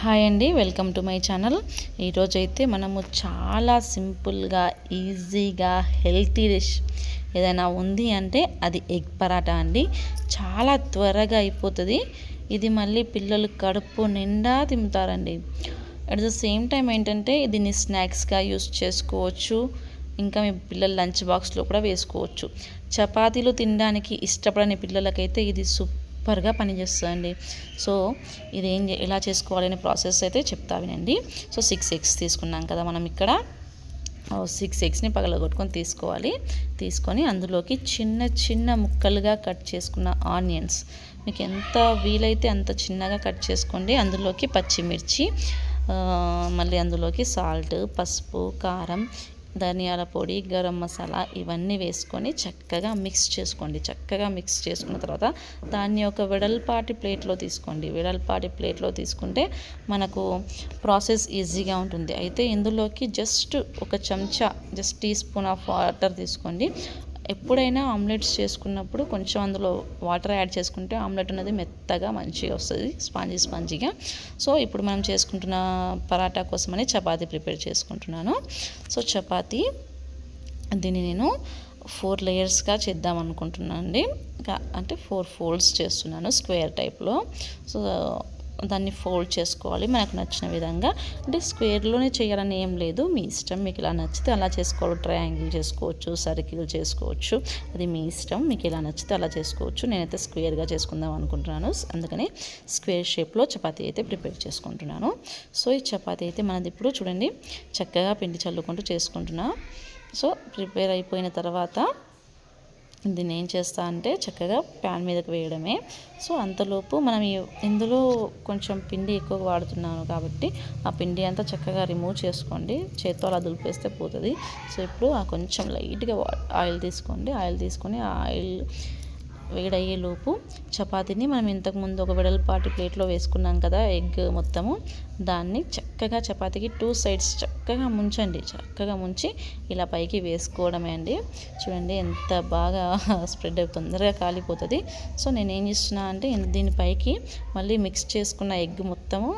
Hi అండి welcome to my channel. ఈరోజైతే మనము చాలా సింపుల్గా ఈజీగా హెల్తీ డిష్ ఏదైనా ఉంది అంటే అది ఎగ్ పరాటా అండి. చాలా త్వరగా అయిపోతుంది. ఇది మళ్ళీ పిల్లలు కడుపు నిండా తింటారండి. అట్ ద సేమ్ టైం ఏంటంటే దీన్ని స్నాక్స్గా యూస్ చేసుకోవచ్చు. ఇంకా మీ పిల్లల లంచ్ బాక్స్లో కూడా వేసుకోవచ్చు. చపాతీలు తినడానికి ఇష్టపడని పిల్లలకైతే ఇది సూపర్గా పనిచేస్తుందండి. సో ఇది ఏం ఎలా చేసుకోవాలనే ప్రాసెస్ అయితే చెప్తా వినండి. సో సిక్స్ ఎగ్స్ తీసుకున్నాం కదా మనం ఇక్కడ. సిక్స్ ఎగ్స్ని పగలగొట్టుకొని తీసుకోవాలి. తీసుకొని అందులోకి చిన్న చిన్న ముక్కలుగా కట్ చేసుకున్న ఆనియన్స్. మీకు ఎంత వీలైతే అంత చిన్నగా కట్ చేసుకోండి. అందులోకి పచ్చిమిర్చి మళ్ళీ అందులోకి సాల్ట్ పసుపు కారం ధనియాల పొడి గరం మసాలా ఇవన్నీ వేసుకొని చక్కగా మిక్స్ చేసుకోండి. చక్కగా మిక్స్ చేసుకున్న తర్వాత దాన్ని ఒక వెడల్పాటి ప్లేట్లో తీసుకోండి. వెడల్పాటి ప్లేట్లో తీసుకుంటే మనకు ప్రాసెస్ ఈజీగా ఉంటుంది. అయితే ఇందులోకి జస్ట్ ఒక చెంచా just teaspoon of water తీసుకోండి. ఎప్పుడైనా ఆమ్లెట్స్ చేసుకున్నప్పుడు కొంచెం అందులో వాటర్ యాడ్ చేసుకుంటే ఆమ్లెట్ అనేది మెత్తగా మంచిగా వస్తుంది స్పాంజీ స్పాంజీగా. సో ఇప్పుడు మనం చేసుకుంటున్న పరాటా కోసమని చపాతీ ప్రిపేర్ చేసుకుంటున్నాను. సో చపాతీ దీన్ని నేను ఫోర్ లేయర్స్గా చేద్దాం అనుకుంటున్నాను అండి అంటే ఫోర్ ఫోల్డ్స్ చేస్తున్నాను స్క్వేర్ టైప్లో. సో దాన్ని ఫోల్డ్ చేసుకోవాలి మనకు నచ్చిన విధంగా. అంటే స్క్వేర్లోనే చేయాలని ఏం లేదు. మీ ఇష్టం మీకు ఇలా నచ్చితే అలా చేసుకోవాలి. ట్రయాంగిల్ చేసుకోవచ్చు సర్కిల్ చేసుకోవచ్చు. అది మీ ఇష్టం మీకు ఎలా నచ్చితే అలా చేసుకోవచ్చు. నేనైతే స్క్వేర్గా చేసుకుందాం అనుకుంటున్నాను. అందుకని స్క్వేర్ షేప్లో చపాతీ అయితే ప్రిపేర్ చేసుకుంటున్నాను. సో ఈ చపాతీ అయితే మనది ఇప్పుడు చూడండి. చక్కగా పిండి చల్లుకుంటూ చేసుకుంటున్నా. సో ప్రిపేర్ అయిపోయిన తర్వాత దీన్ని ఏం చేస్తా అంటే చక్కగా ప్యాన్ మీదకి వేయడమే. సో అంతలోపు మనం ఈ- ఇందులో కొంచెం పిండి ఎక్కువ వాడుతున్నాను కాబట్టి ఆ పిండి అంతా చక్కగా రిమూవ్ చేసుకోండి. చేత్తో అలా దులిపేస్తే పోతుంది. సో ఇప్పుడు ఆ కొంచెం లైట్గా ఆయిల్ తీసుకోండి. ఆయిల్ తీసుకొని ఆ ఆయిల్ వేడయ్యే లోపు చపాతీని మనం ఇంతకుముందు ఒక వెడల్పాటి ప్లేట్లో వేసుకున్నాం కదా ఎగ్ మొత్తము. దాన్ని చక్కగా చపాతీకి టూ సైడ్స్ చక్కగా ముంచండి. చక్కగా ముంచి ఇలా పైకి వేసుకోవడమే అండి. చూడండి ఎంత బాగా స్ప్రెడ్ అయి తొందరగా కాలిపోతుంది. సో నేను ఏం చేస్తున్నా అంటే దీనిపైకి మళ్ళీ మిక్స్ చేసుకున్న ఎగ్ మొత్తము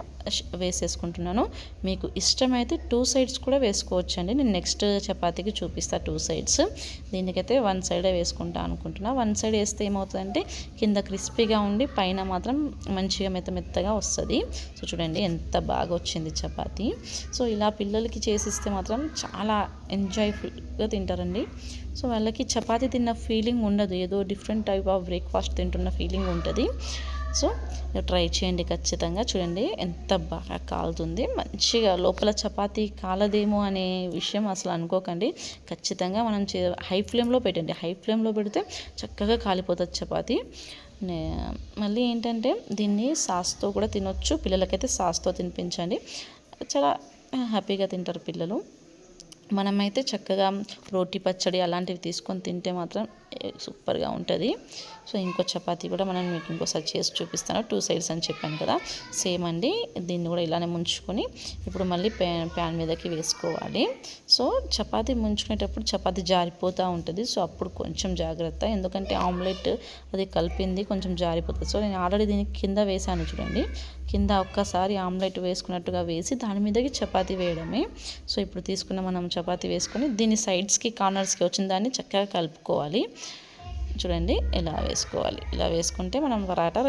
వేసేసుకుంటున్నాను. మీకు ఇష్టమైతే టూ సైడ్స్ కూడా వేసుకోవచ్చు అండి నేను నెక్స్ట్ చపాతీకి చూపిస్తాను టూ సైడ్స్. దీనికైతే వన్ సైడే వేసుకుంటా అనుకుంటున్నా. వన్ సైడ్ వేస్తే ఏమవుతుందంటే కింద క్రిస్పీగా ఉండి పైన మాత్రం మంచిగా మెత్త మెత్తగా వస్తుంది. సో చూడండి ఎంత బాగా వచ్చింది చపాతీ. సో ఇలా పిల్లలకి చేసిస్తే మాత్రం చాలా ఎంజాయ్ఫుల్గా తింటారండి. సో వాళ్ళకి చపాతీ తిన్న ఫీలింగ్ ఉండదు. ఏదో డిఫరెంట్ టైప్ ఆఫ్ బ్రేక్ఫాస్ట్ తింటున్న ఫీలింగ్ ఉంటుంది. సో ట్రై చేయండి ఖచ్చితంగా. చూడండి ఎంత బాగా కాలుతుంది. మంచిగా లోపల చపాతీ కాలదేమో అనే విషయం అసలు అనుకోకండి. ఖచ్చితంగా మనం చే హై ఫ్లేమ్లో పెట్టండి. హై ఫ్లేమ్లో పెడితే చక్కగా కాలిపోతుంది చపాతీ. నే- మళ్ళీ ఏంటంటే దీన్ని సాస్తో కూడా తినొచ్చు. పిల్లలకైతే సాస్తో తినిపించండి. చాలా హ్యాపీగా తింటారు పిల్లలు. మనమైతే చక్కగా రోటి పచ్చడి అలాంటివి తీసుకొని తింటే మాత్రం సూపర్గా ఉంటుంది. సో ఇంకో చపాతీ కూడా మనం మీకు ఇంకోసారి చేసి చూపిస్తాను. టూ సైడ్స్ అని చెప్పాను కదా. సేమ్ అండి. దీన్ని కూడా ఇలానే ముంచుకొని ఇప్పుడు మళ్ళీ ప్యాన్ ప్యాన్ మీదకి వేసుకోవాలి. సో చపాతీ ముంచుకునేటప్పుడు చపాతీ జారిపోతూ ఉంటుంది. సో అప్పుడు కొంచెం జాగ్రత్త. ఎందుకంటే ఆమ్లెట్ అది కలిపింది కొంచెం జారిపోతుంది. సో నేను ఆల్రెడీ దీనికి కింద వేసాను చూడండి. కింద ఒక్కసారి ఆమ్లెట్ వేసుకున్నట్టుగా వేసి దాని మీదకి చపాతీ వేయడమే. సో ఇప్పుడు తీసుకున్న మనం చపాతీ వేసుకొని దీని సైడ్స్కి కార్నర్స్కి వచ్చిన దాన్ని చక్కగా కలుపుకోవాలి. చూడండి ఇలా వేసుకోవాలి. ఇలా వేసుకుంటే మనం పరాటా